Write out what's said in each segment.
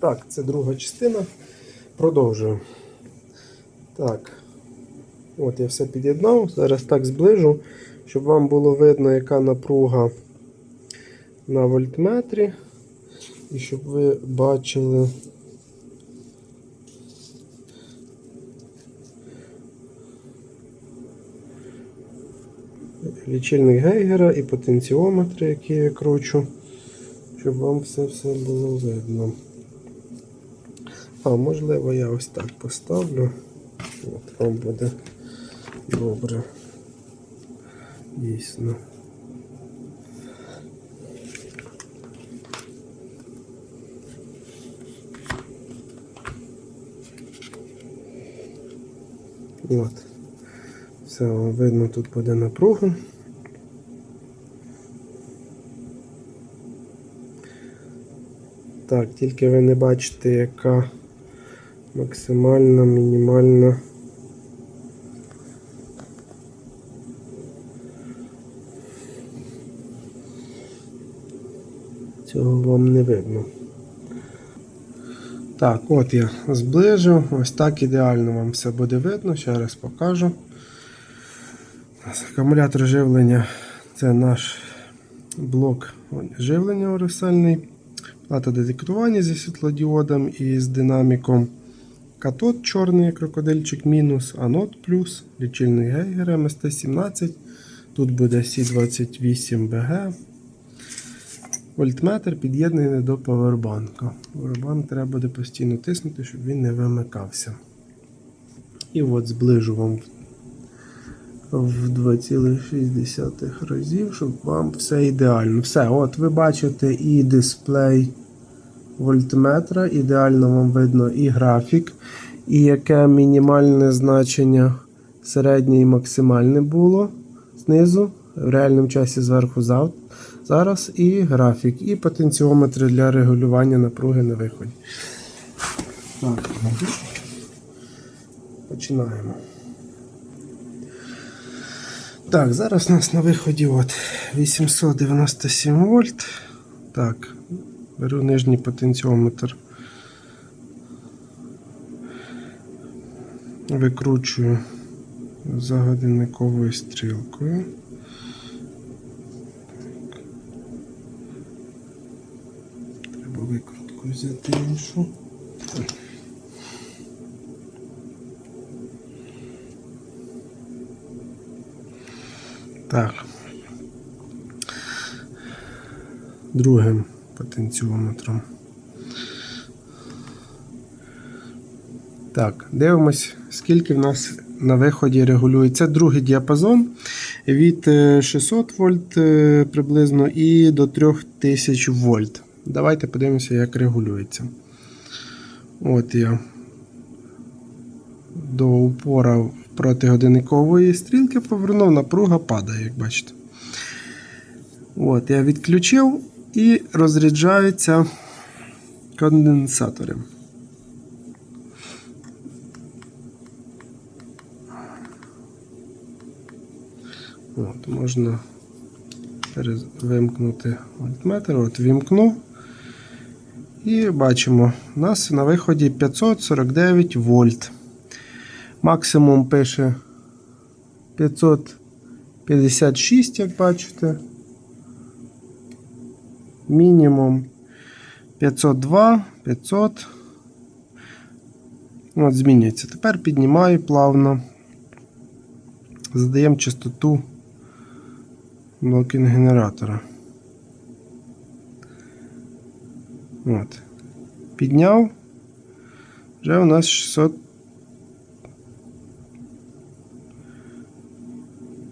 Так, це друга частина. Продовжую. Так. От я все під'єднав. Зараз так зближу, щоб вам було видно, яка напруга на вольтметрі. І щоб ви бачили. Лічильник Гейгера і потенціометри, які я кручу, щоб вам все було видно. А, можливо, я ось так поставлю. От вам буде добре. Дійсно. От. Все видно, тут буде напруга. Так, тільки ви не бачите, яка максимальна, мінімальна. Цього вам не видно. Так, от я зближу. Ось так ідеально вам все буде видно. Ще раз покажу. Акумулятор живлення це наш блок живлення універсальний. Плата детектування зі світлодіодом і з динаміком. Катод чорний крокодильчик мінус, анод плюс, лічильник Гейгера МСТ-17. Тут буде C28BG. Вольтметр під'єднаний до павербанка. Павербанк треба буде постійно тиснути, щоб він не вимикався. І от зближу вам в 2,6 разів, щоб вам все ідеально. Все, от ви бачите і дисплей вольтметра, ідеально вам видно і графік, і яке мінімальне значення середнє і максимальне було знизу, в реальному часі зверху зараз, і графік, і потенціометри для регулювання напруги на виході. Так, починаємо. Так, зараз у нас на виході от 897 вольт. Так, беру нижній потенціометр. Викручую за годинниковою стрілкою. Треба викрутку взяти іншу. Так. Другим потенціометром. Так, дивимось, скільки в нас на виході регулюється. Це другий діапазон від е, 600 вольт е, приблизно і до 3000 вольт. Давайте подивимося, як регулюється. От я до упора проти годинникової стрілки повернув, напруга падає, як бачите. От, я відключив і розряджаються конденсатори. От, можна вимкнути вольтметр. От вімкнув. І бачимо, у нас на виході 549 вольт. Максимум пише 556, як бачите. Мінімум 502, 500. От, змінюється. Тепер піднімаю плавно. Задаємо частоту блокінг генератора. От. Підняв. Вже у нас 600.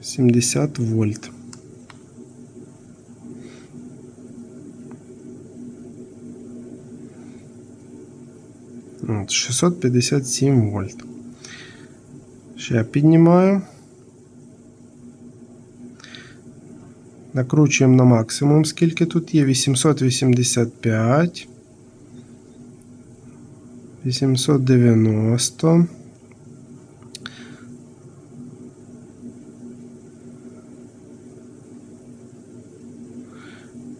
70 вольт. 657 вольт. Ще піднімаю. Накручуємо на максимум, скільки тут є. 885. 890.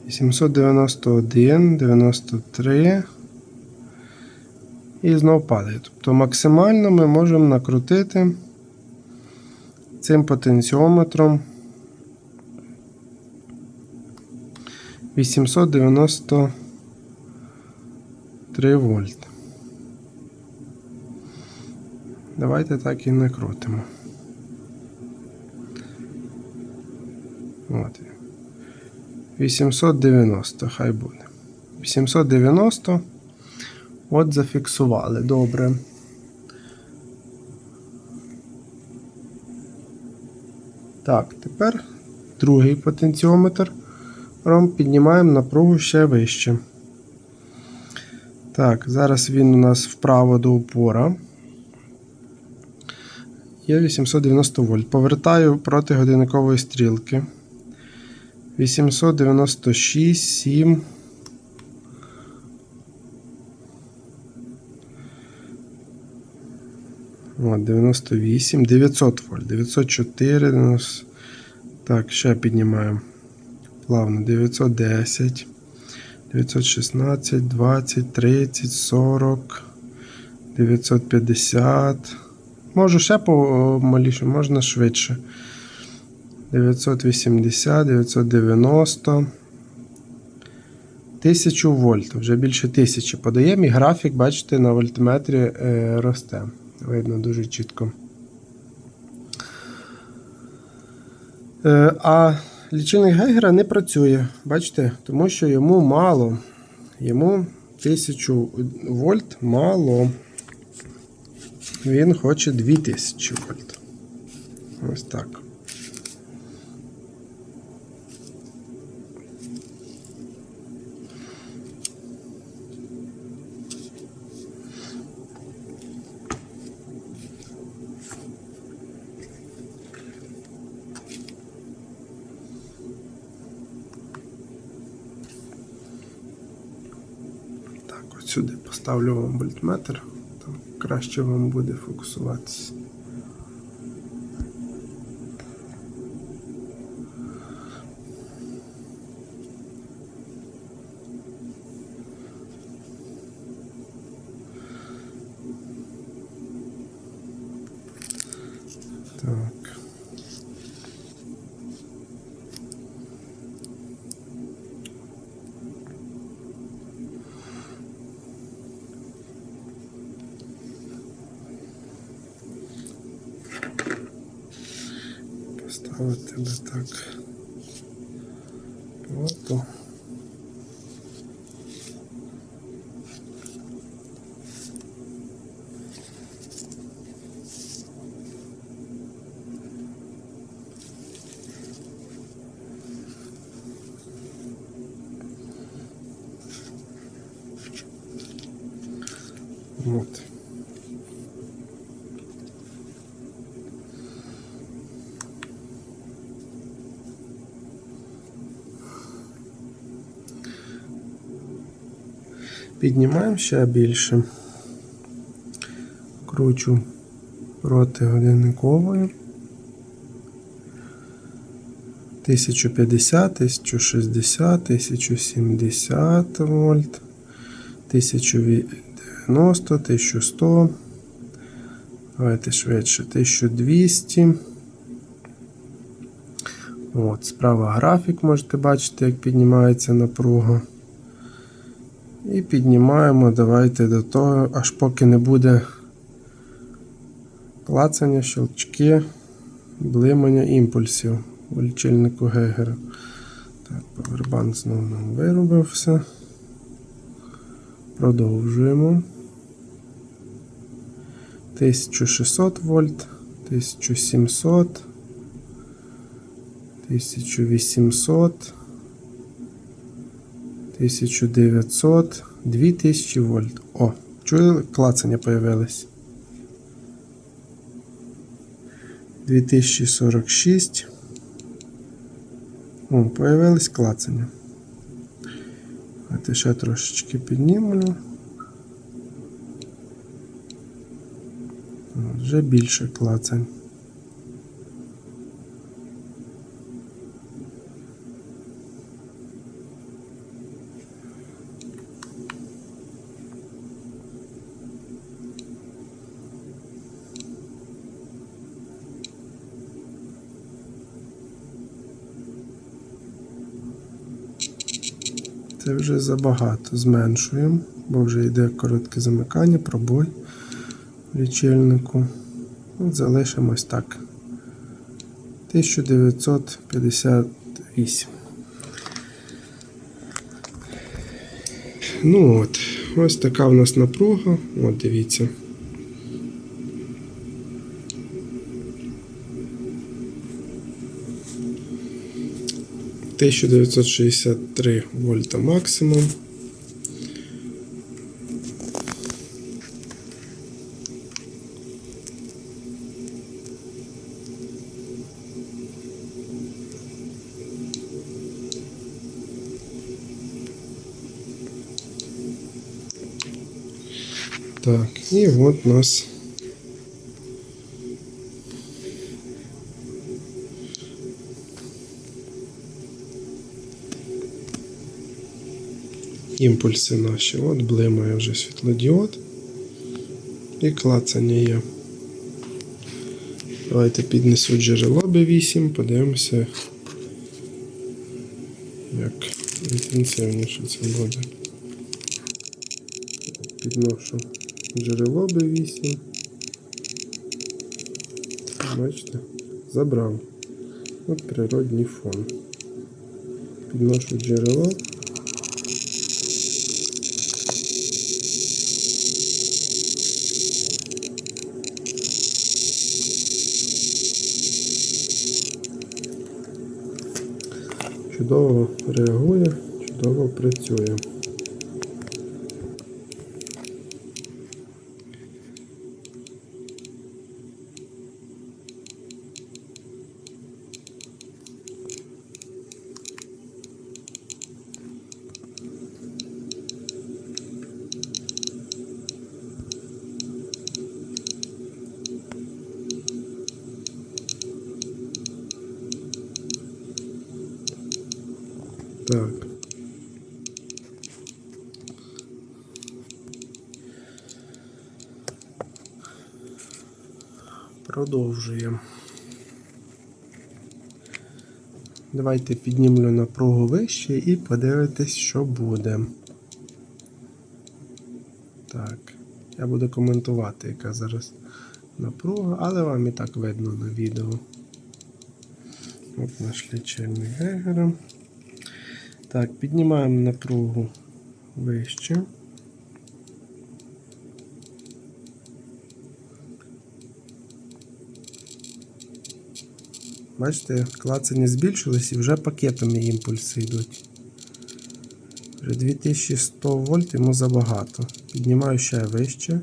Сімсот дев'яносто один, дев'яносто три, І знов падає. Тобто максимально ми можемо накрутити цим потенціометром 893 вольт. Давайте так і накрутимо. От. 890, хай буде. 890. От зафіксували. Добре. Так, тепер другий потенціометр. Ром піднімаємо напругу ще вище. Так, зараз він у нас вправо до упора. Є 890 вольт. Повертаю проти годинникової стрілки. 896, 7. От, 98, 900 вольт, 904, 90. Так, ще піднімаємо. Плавно 910, 916, 20, 30, 40, 950. Можу ще помаліше, можна швидше. 980, 990. 1000 вольт, вже більше 1000 подаємо і графік, бачите, на вольтметрі е, росте. Видно дуже чітко. Е, а лічильник Гейгера не працює, бачите, тому що йому мало. Йому 1000 вольт мало. Він хоче 2000 вольт. Ось так. Так, от сюди поставлю вам вольтметр, там краще вам буде фокусуватися. Так. Поставити би так. Ото. Вот. Піднімаємо ще більше. Кручу проти годинникової. 1050, 1060, 1070 вольт, 1090, 1100. Давайте швидше 1200. От, справа графік можете бачити, як піднімається напруга. І піднімаємо, давайте до того, аж поки не буде клацання, щелчки, блимання імпульсів у лічильнику Гегера. Так, повербанк знову нам виробив все. Продовжуємо. 1600 вольт, 1700, 1800. 1900, 2000 вольт. О, чули, клацання появилось. 2046. О, появилось клацання. Давайте ще трошечки піднімемо. Вже більше клацань. Бачите, вже забагато зменшуємо, бо вже йде коротке замикання, пробой в лічильнику. От залишимось так. 1958. Ну от, ось така в нас напруга. От дивіться. Тисяча дев'ятсот шістдесят три вольта максимум. Так, і от у нас імпульси наші. От блимає вже світлодіод. І клацання є. Давайте піднесу джерело B8, подивимося, як інтенсивніше це буде. Підношу джерело B8. Бачите? Забрав. От природній фон. Підношу джерело. Чудово реагує, чудово працює. Так. Продовжуємо. Давайте піднімлю напругу вище і подивитись, що буде. Так. Я буду коментувати, яка зараз напруга, але вам і так видно на відео. От наш лічильник Гегера. Так, піднімаємо напругу вище. Бачите, клацання збільшилось і вже пакетами імпульси йдуть. Вже 2100 вольт йому забагато. Піднімаю ще вище.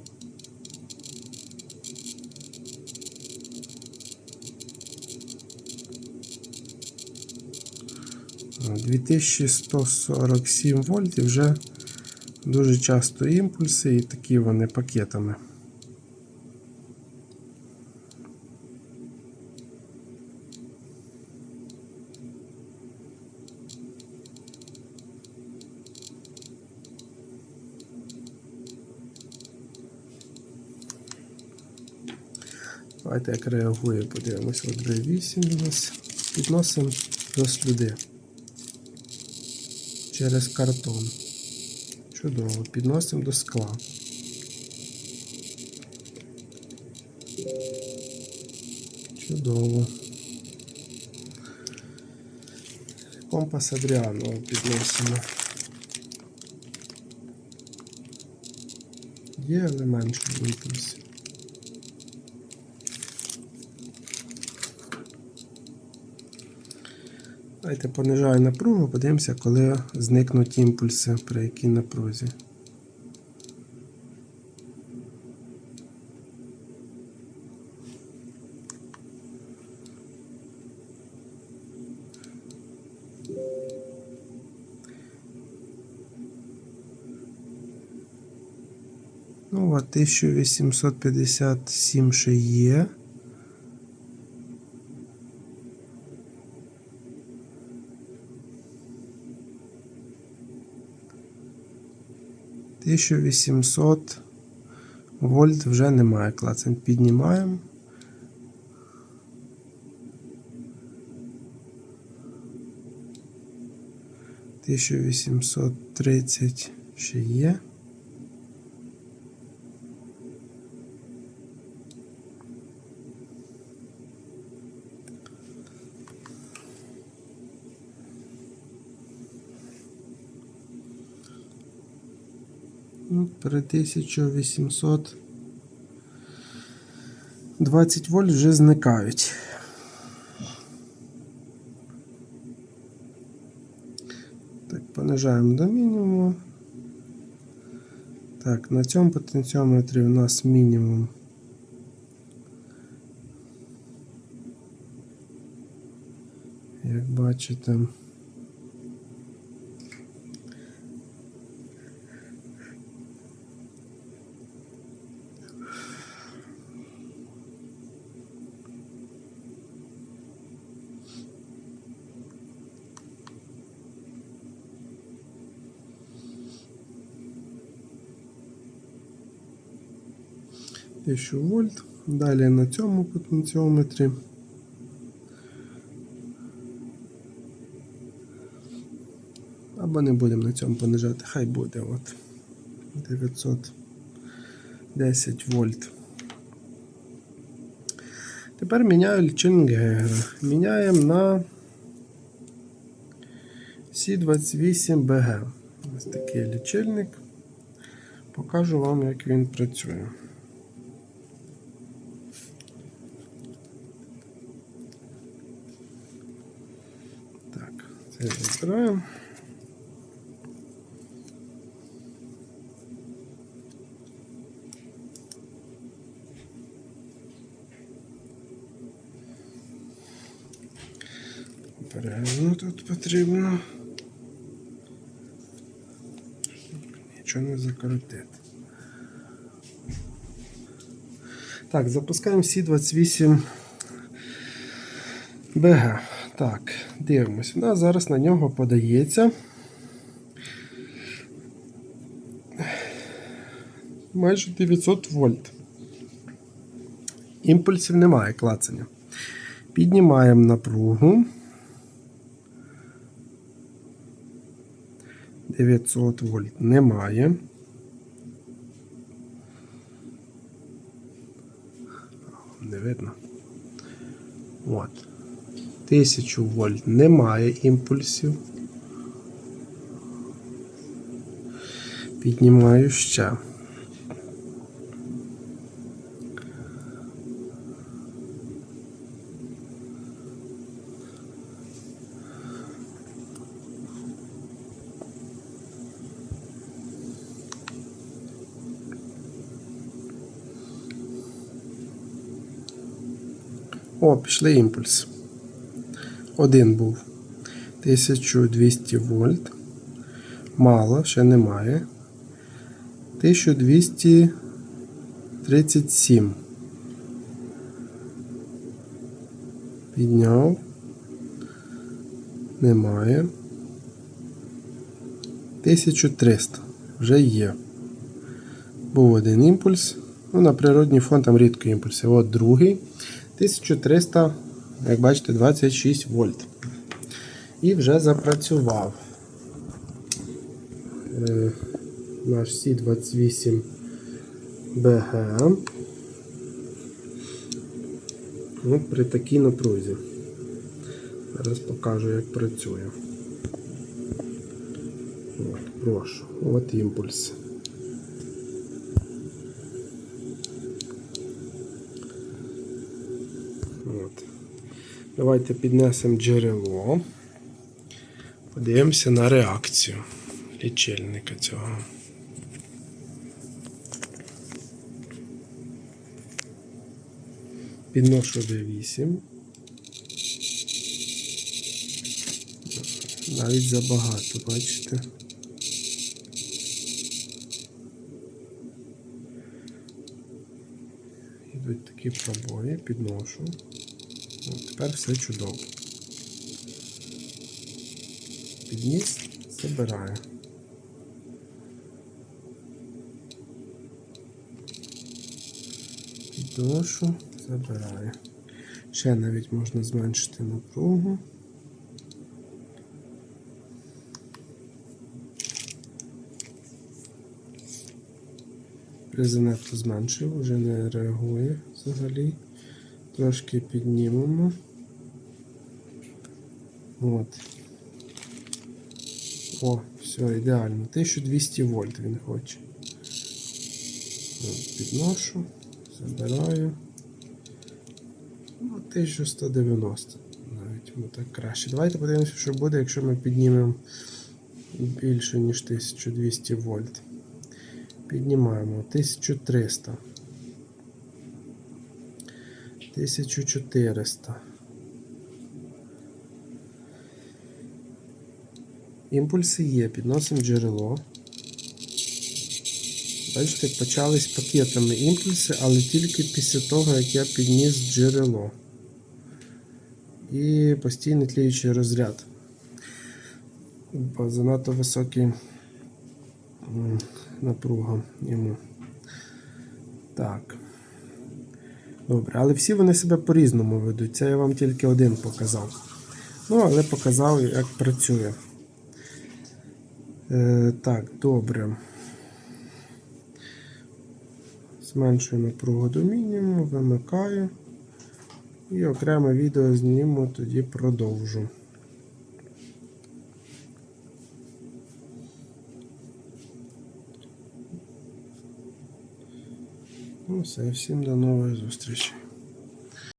О, 2147 вольт і вже дуже часто імпульси і такі вони пакетами. Давайте як реагує, подивимося. От B8 у нас. Підносимо до слюди через картон. Чудово. Підносимо до скла. Чудово. Компас Адріану підносимо. Є, але менше імпульсів. Давайте понижаю напругу, подивимося, коли зникнуть імпульси при якій напрузі. Ну, от 1857 ще є. Тисячу вісімсот вольт вже немає клацань. Піднімаємо. 1830 ще є. Ну, При 1820 вольт вже зникають. Так, понижаємо до мінімуму. Так, на цьому потенціометрі у нас мінімум. Як бачите. Тисячу вольт. Далі на цьому потенціометрі. Або не будемо на цьому понижати, хай буде от 910 вольт. Тепер міняю лічильник Гегера. Міняємо на C28BG. Ось такий лічильник. Покажу вам, як він працює. Так, це забираємо. Тут потрібно. Нічого не закоротити. Так, запускаємо C28 БГ. Так, дивимось. У нас зараз на нього подається. Майже 900 вольт. Імпульсів немає клацання. Піднімаємо напругу. 900 вольт немає. Не видно. От. 1000 вольт немає імпульсів. Піднімаю ще. О, пішли імпульс. Один був. 1200 вольт. Мало, ще немає. 1237. Підняв. Немає. 1300. Вже є. Був один імпульс. Ну, на природній фон там рідко імпульси. От другий. 1300, як бачите, 26 вольт. І вже запрацював. Наш C28 BG. От при такій напрузі. Зараз покажу, як працює. От, прошу. От імпульс. От. Давайте піднесемо джерело. Подивимося на реакцію лічильника цього. Підношу до 8. Навіть забагато, бачите? Йдуть такі пробої, підношу. От, Тепер все чудово. Підніс, забираю. Підношу, забираю. Ще навіть можна зменшити напругу. Резинетку зменшив, вже не реагує взагалі. Трошки піднімемо. От. О, все, ідеально. 1200 вольт він хоче. Підношу, забираю. Ну, 1190. Навіть ну, так краще. Давайте подивимося, що буде, якщо ми піднімемо більше, ніж 1200 вольт. Піднімаємо 1300. 1400. Імпульси є, підносимо джерело. Бачите, почались пакетами імпульси, але тільки після того, як я підніс джерело. І постійний тліючий розряд. Бо занадто високий напруга йому. Так. Добре, але всі вони себе по-різному ведуть. Це я вам тільки один показав. Ну, але показав, як працює. Е, так, добре. Зменшую напругу до мінімуму, вимикаю. І окреме відео зніму, тоді продовжу. Все, всім до нової зустрічі.